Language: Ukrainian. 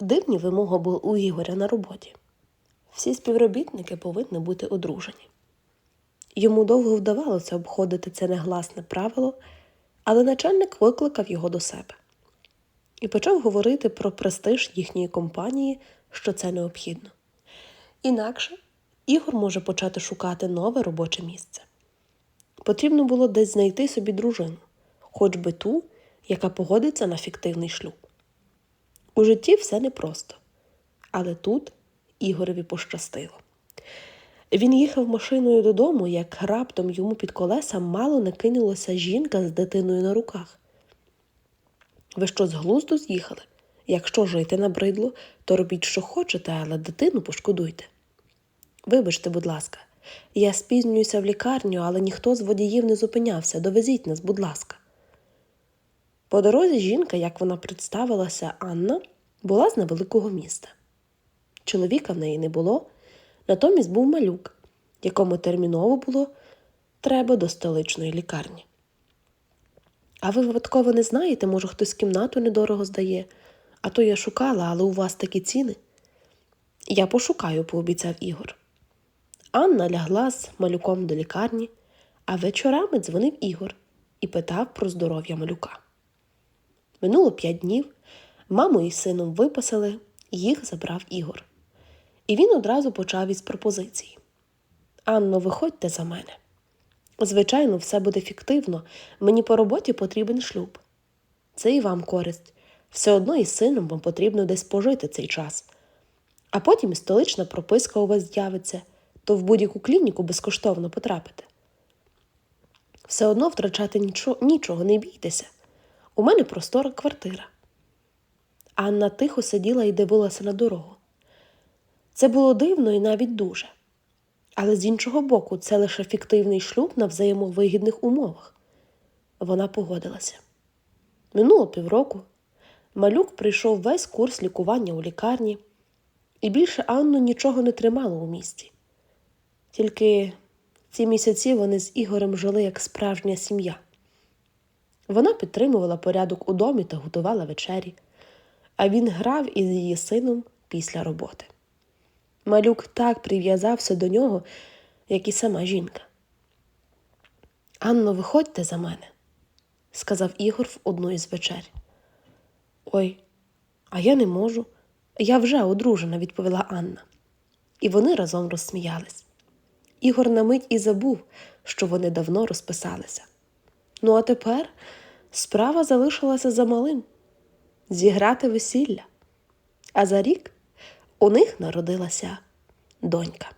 Дивні вимоги були у Ігоря на роботі. Всі співробітники повинні бути одружені. Йому довго вдавалося обходити це негласне правило, але начальник викликав його до себе і почав говорити про престиж їхньої компанії, що це необхідно. Інакше Ігор може почати шукати нове робоче місце. Потрібно було десь знайти собі дружину, хоч би ту, яка погодиться на фіктивний шлюб. У житті все непросто, але тут Ігорові пощастило. Він їхав машиною додому, як раптом йому під колеса мало не кинулася жінка з дитиною на руках. Ви що з глузду з'їхали? Якщо жити набридло, то робіть, що хочете, але дитину пошкодуйте. Вибачте, будь ласка, я спізнююся в лікарню, але ніхто з водіїв не зупинявся. Довезіть нас, будь ласка. По дорозі жінка, як вона представилася, Анна, була з невеликого міста. Чоловіка в неї не було, натомість був малюк, якому терміново було треба до столичної лікарні. А ви випадково не знаєте, може, хтось кімнату недорого здає, а то я шукала, але у вас такі ціни. Я пошукаю, пообіцяв Ігор. Анна лягла з малюком до лікарні, а вечорами дзвонив Ігор і питав про здоров'я малюка. Минуло п'ять днів, маму із сином виписали, їх забрав Ігор. І він одразу почав із пропозиції: Анно, виходьте за мене. Звичайно, все буде фіктивно, мені по роботі потрібен шлюб. Це і вам користь. Все одно із сином вам потрібно десь пожити цей час. А потім і столична прописка у вас з'явиться, то в будь-яку клініку безкоштовно потрапите. Все одно втрачати нічого, нічого не бійтеся. У мене простора квартира. Анна тихо сиділа і дивилася на дорогу. Це було дивно і навіть дуже. Але з іншого боку, це лише фіктивний шлюб на взаємовигідних умовах. Вона погодилася. Минуло півроку. Малюк прийшов весь курс лікування у лікарні, і більше Анну нічого не тримало у місті. Тільки ці місяці вони з Ігорем жили як справжня сім'я. Вона підтримувала порядок у домі та готувала вечері, а він грав із її сином після роботи. Малюк так прив'язався до нього, як і сама жінка. Анно, виходьте за мене, сказав Ігор в одну із вечер. Ой, а я не можу. Я вже одружена, відповіла Анна. І вони разом розсміялись. Ігор на мить і забув, що вони давно розписалися. Ну, а тепер справа залишилася за малим зіграти весілля. А за рік у них народилася донька.